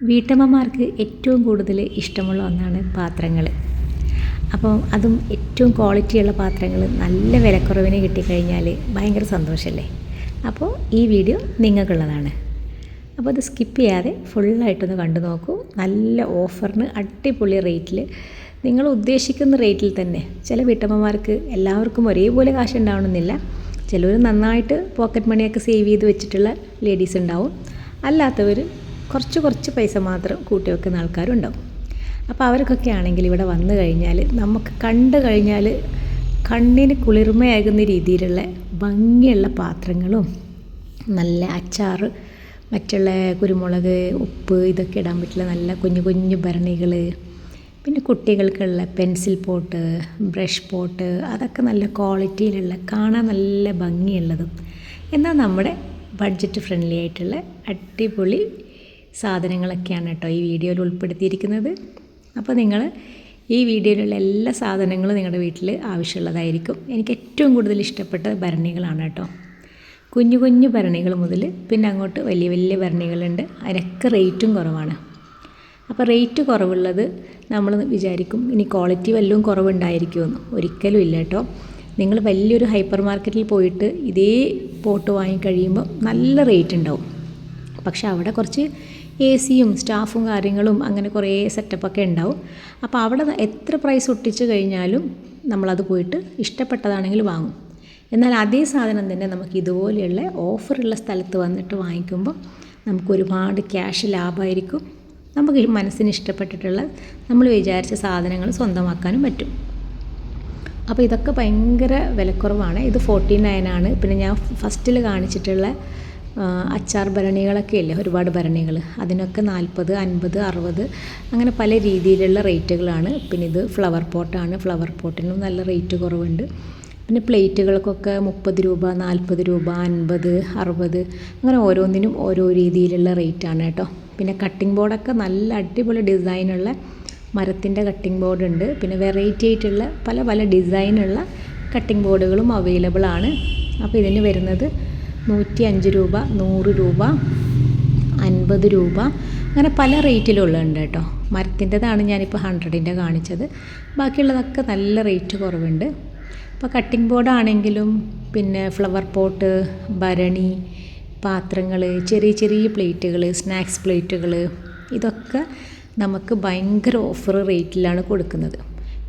വീട്ടമ്മമാർക്ക് ഏറ്റവും കൂടുതൽ ഇഷ്ടമുള്ള ഒന്നാണ് പാത്രങ്ങൾ അപ്പം അതും ഏറ്റവും ക്വാളിറ്റിയുള്ള പാത്രങ്ങൾ നല്ല വിലക്കുറവിന് കിട്ടിക്കഴിഞ്ഞാൽ ഭയങ്കര സന്തോഷമല്ലേ അപ്പോൾ ഈ വീഡിയോ നിങ്ങൾക്കുള്ളതാണ്. അപ്പോൾ അത് സ്കിപ്പ് ചെയ്യാതെ ഫുള്ളായിട്ടൊന്ന് കണ്ടു നോക്കൂ. നല്ല ഓഫറിന് അടിപൊളി റേറ്റിൽ നിങ്ങൾ ഉദ്ദേശിക്കുന്ന റേറ്റിൽ തന്നെ ചില വീട്ടമ്മമാർക്ക് എല്ലാവർക്കും ഒരേപോലെ കാശ് ഉണ്ടാവണമെന്നില്ല ചിലർ നന്നായിട്ട് പോക്കറ്റ് മണിയൊക്കെ സേവ് ചെയ്ത് വെച്ചിട്ടുള്ള ലേഡീസ് ഉണ്ടാവും. അല്ലാത്തവർ കുറച്ച് കുറച്ച് പൈസ മാത്രം കൂട്ടി വെക്കുന്ന ആൾക്കാരുണ്ടാവും. അപ്പോൾ അവർക്കൊക്കെ ആണെങ്കിൽ ഇവിടെ വന്നു കഴിഞ്ഞാൽ നമുക്ക് കണ്ടു കഴിഞ്ഞാൽ കണ്ണിന് കുളിർമയാകുന്ന രീതിയിലുള്ള ഭംഗിയുള്ള പാത്രങ്ങളും നല്ല അച്ചാർ മറ്റുള്ള കുരുമുളക് ഉപ്പ് ഇതൊക്കെ ഇടാൻ പറ്റുള്ള നല്ല കുഞ്ഞു കുഞ്ഞു ഭരണികൾ പിന്നെ കുട്ടികൾക്കുള്ള പെൻസിൽ പോട്ട് ബ്രഷ് പോട്ട് അതൊക്കെ നല്ല ക്വാളിറ്റിയിലുള്ള കാണാൻ നല്ല ഭംഗിയുള്ളതും. എന്നാൽ നമ്മുടെ ബഡ്ജറ്റ് ഫ്രണ്ട്ലി ആയിട്ടുള്ള അടിപൊളി സാധനങ്ങളൊക്കെയാണ് കേട്ടോ ഈ വീഡിയോയിൽ ഉൾപ്പെടുത്തിയിരിക്കുന്നത്. അപ്പോൾ നിങ്ങൾ ഈ വീഡിയോയിലുള്ള എല്ലാ സാധനങ്ങളും നിങ്ങളുടെ വീട്ടിൽ ആവശ്യമുള്ളതായിരിക്കും. എനിക്ക് ഏറ്റവും കൂടുതൽ ഇഷ്ടപ്പെട്ട ഭരണികളാണ് കേട്ടോ. കുഞ്ഞു കുഞ്ഞു ഭരണികൾ മുതൽ പിന്നെ അങ്ങോട്ട് വലിയ വലിയ ഭരണികളുണ്ട്. അതിനൊക്കെ റേറ്റും കുറവാണ്. അപ്പോൾ റേറ്റ് കുറവുള്ളത് നമ്മൾ വിചാരിക്കും ഇനി ക്വാളിറ്റി വല്ലതും കുറവുണ്ടായിരിക്കുമെന്ന്. ഒരിക്കലും ഇല്ല കേട്ടോ. നിങ്ങൾ വലിയൊരു ഹൈപ്പർ മാർക്കറ്റിൽ പോയിട്ട് ഇതേ പോട്ട് വാങ്ങിക്കഴിയുമ്പോൾ നല്ല റേറ്റ് ഉണ്ടാവും. പക്ഷെ അവിടെ കുറച്ച് എ സിയും സ്റ്റാഫും കാര്യങ്ങളും അങ്ങനെ കുറേ സെറ്റപ്പൊക്കെ ഉണ്ടാവും. അപ്പോൾ അവിടെ എത്ര പ്രൈസ് ഒട്ടിച്ച് കഴിഞ്ഞാലും നമ്മളത് പോയിട്ട് ഇഷ്ടപ്പെട്ടതാണെങ്കിൽ വാങ്ങും. എന്നാൽ അതേ സാധനം തന്നെ നമുക്ക് ഇതുപോലെയുള്ള ഓഫറുള്ള സ്ഥലത്ത് വന്നിട്ട് വാങ്ങിക്കുമ്പോൾ നമുക്ക് ഒരുപാട് ക്യാഷ് ലാഭമായിരിക്കും നമുക്ക് മനസ്സിന് ഇഷ്ടപ്പെട്ടിട്ടുള്ള നമ്മൾ വിചാരിച്ച സാധനങ്ങൾ സ്വന്തമാക്കാനും പറ്റും. അപ്പോൾ ഇതൊക്കെ ഭയങ്കര വിലക്കുറവാണ്. ഇത് ഫോർട്ടി ആണ്. പിന്നെ ഞാൻ ഫസ്റ്റിൽ കാണിച്ചിട്ടുള്ള അച്ചാർ ഭരണികളൊക്കെ ഇല്ലേ? ഒരുപാട് ഭരണികൾ അതിനൊക്കെ നാൽപ്പത് അൻപത് അറുപത് അങ്ങനെ പല രീതിയിലുള്ള റേറ്റുകളാണ്. പിന്നെ ഇത് ഫ്ലവർ പോട്ടാണ്. ഫ്ലവർ പോട്ടിനും നല്ല റേറ്റ് കുറവുണ്ട്. പിന്നെ പ്ലേറ്റുകൾക്കൊക്കെ മുപ്പത് രൂപ നാൽപ്പത് രൂപ അൻപത് അറുപത് അങ്ങനെ ഓരോന്നിനും ഓരോ രീതിയിലുള്ള റേറ്റാണ് കേട്ടോ. പിന്നെ കട്ടിംഗ് ബോർഡൊക്കെ നല്ല അടിപൊളി ഡിസൈനുള്ള മരത്തിന്റെ കട്ടിംഗ് ബോർഡ് ഉണ്ട്. പിന്നെ വെറൈറ്റി ആയിട്ടുള്ള പല പല ഡിസൈനുള്ള കട്ടിംഗ് ബോർഡുകളും അവൈലബിൾ ആണ്. അപ്പോൾ ഇതിന് വരുന്നത് നൂറ്റി അഞ്ച് രൂപ നൂറ് രൂപ അൻപത് രൂപ അങ്ങനെ പല റേറ്റിലുള്ളുണ്ട് കേട്ടോ. മരത്തിന്റെതാണ് ഞാനിപ്പോൾ ഹൺഡ്രഡിന്റെ കാണിച്ചത്. ബാക്കിയുള്ളതൊക്കെ നല്ല റേറ്റ് കുറവുണ്ട്. ഇപ്പോൾ കട്ടിംഗ് ബോർഡാണെങ്കിലും പിന്നെ ഫ്ലവർ പോട്ട് ഭരണി പാത്രങ്ങൾ ചെറിയ ചെറിയ പ്ലേറ്റുകൾ സ്നാക്സ് പ്ലേറ്റുകൾ ഇതൊക്കെ നമുക്ക് ഭയങ്കര ഓഫർ റേറ്റിലാണ് കൊടുക്കുന്നത്.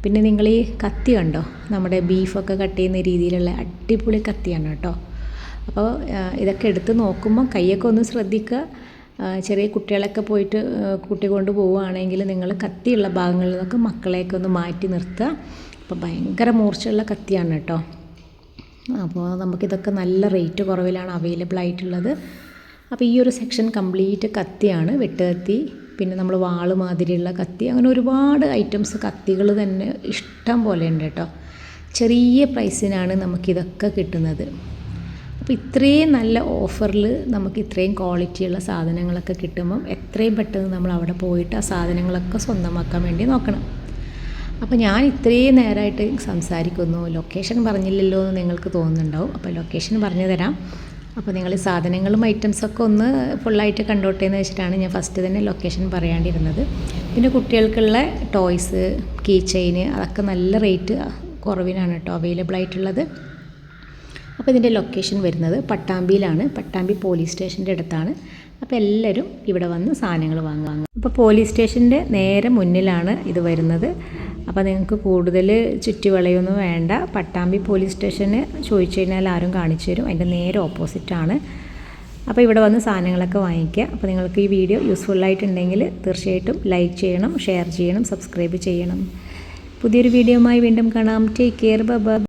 പിന്നെ നിങ്ങൾ ഈ കത്തി കണ്ടോ? നമ്മുടെ ബീഫൊക്കെ കട്ട് ചെയ്യുന്ന രീതിയിലുള്ള അടിപൊളി കത്തിയാണ് കേട്ടോ. അപ്പോൾ ഇതൊക്കെ എടുത്ത് നോക്കുമ്പോൾ കൈയൊക്കെ ഒന്ന് ശ്രദ്ധിക്കുക ചെറിയ കുട്ടികളൊക്കെ പോയിട്ട് കൂട്ടിക്കൊണ്ട് പോവുകയാണെങ്കിൽ നിങ്ങൾ കത്തിയുള്ള ഭാഗങ്ങളിൽ നിന്നൊക്കെ മക്കളെയൊക്കെ ഒന്ന് മാറ്റി നിർത്തുക. അപ്പോൾ ഭയങ്കര മൂർച്ചയുള്ള കത്തിയാണ് കേട്ടോ. അപ്പോൾ നമുക്കിതൊക്കെ നല്ല റേറ്റ് കുറവിലാണ് അവൈലബിൾ ആയിട്ടുള്ളത്. അപ്പോൾ ഈ ഒരു സെക്ഷൻ കംപ്ലീറ്റ് കത്തിയാണ് വെട്ടുകത്തി പിന്നെ നമ്മൾ വാൾ മാതിരിയുള്ള കത്തി. അങ്ങനെ ഒരുപാട് ഐറ്റംസ് കത്തികൾ തന്നെ ഇഷ്ടം പോലെ ഉണ്ട് കേട്ടോ. ചെറിയ പ്രൈസിനാണ് നമുക്കിതൊക്കെ കിട്ടുന്നത്. അപ്പോൾ ഇത്രയും നല്ല ഓഫറിൽ നമുക്ക് ഇത്രയും ക്വാളിറ്റിയുള്ള സാധനങ്ങളൊക്കെ കിട്ടുമ്പം എത്രയും പെട്ടെന്ന് നമ്മൾ അവിടെ പോയിട്ട് ആ സാധനങ്ങളൊക്കെ സ്വന്തമാക്കാൻ വേണ്ടി നോക്കണം. അപ്പോൾ ഞാൻ ഇത്രയും നേരമായിട്ട് സംസാരിക്കുന്നു. ലൊക്കേഷൻ പറഞ്ഞില്ലല്ലോ എന്ന് നിങ്ങൾക്ക് തോന്നുന്നുണ്ടാവും. അപ്പോൾ ലൊക്കേഷൻ പറഞ്ഞു തരാം. അപ്പോൾ നിങ്ങൾ സാധനങ്ങളും ഐറ്റംസൊക്കെ ഒന്ന് ഫുള്ളായിട്ട് കണ്ടോട്ടെ എന്ന് വെച്ചിട്ടാണ് ഞാൻ ഫസ്റ്റ് തന്നെ ലൊക്കേഷൻ പറയാണ്ടിരുന്നത്. പിന്നെ കുട്ടികൾക്കുള്ള ടോയ്സ് കീ ചെയിന് അതൊക്കെ നല്ല റേറ്റ് കുറവിനാണ് കേട്ടോ അവൈലബിൾ ആയിട്ടുള്ളത്. അപ്പോൾ ഇതിന്റെ ലൊക്കേഷൻ വരുന്നത് പട്ടാമ്പിയിലാണ്. പട്ടാമ്പി പോലീസ് സ്റ്റേഷന്റെ അടുത്താണ്. അപ്പോൾ എല്ലാവരും ഇവിടെ വന്ന് സാധനങ്ങൾ വാങ്ങുക. അപ്പോൾ പോലീസ് സ്റ്റേഷന്റെ നേരെ മുന്നിലാണ് ഇത് വരുന്നത്. അപ്പോൾ നിങ്ങൾക്ക് കൂടുതൽ ചുറ്റുവളയൊന്നും വേണ്ട. പട്ടാമ്പി പോലീസ് സ്റ്റേഷന് ചോദിച്ചു കഴിഞ്ഞാൽ ആരും കാണിച്ചു തരും. അതിന്റെ നേരെ ഓപ്പോസിറ്റാണ് അപ്പോൾ ഇവിടെ വന്ന് സാധനങ്ങളൊക്കെ വാങ്ങിക്കുക. അപ്പോൾ നിങ്ങൾക്ക് ഈ വീഡിയോ യൂസ്ഫുള്ളായിട്ടുണ്ടെങ്കിൽ തീർച്ചയായിട്ടും ലൈക്ക് ചെയ്യണം ഷെയർ ചെയ്യണം സബ്സ്ക്രൈബ് ചെയ്യണം. പുതിയൊരു വീഡിയോയുമായി വീണ്ടും കാണാം. Take care bye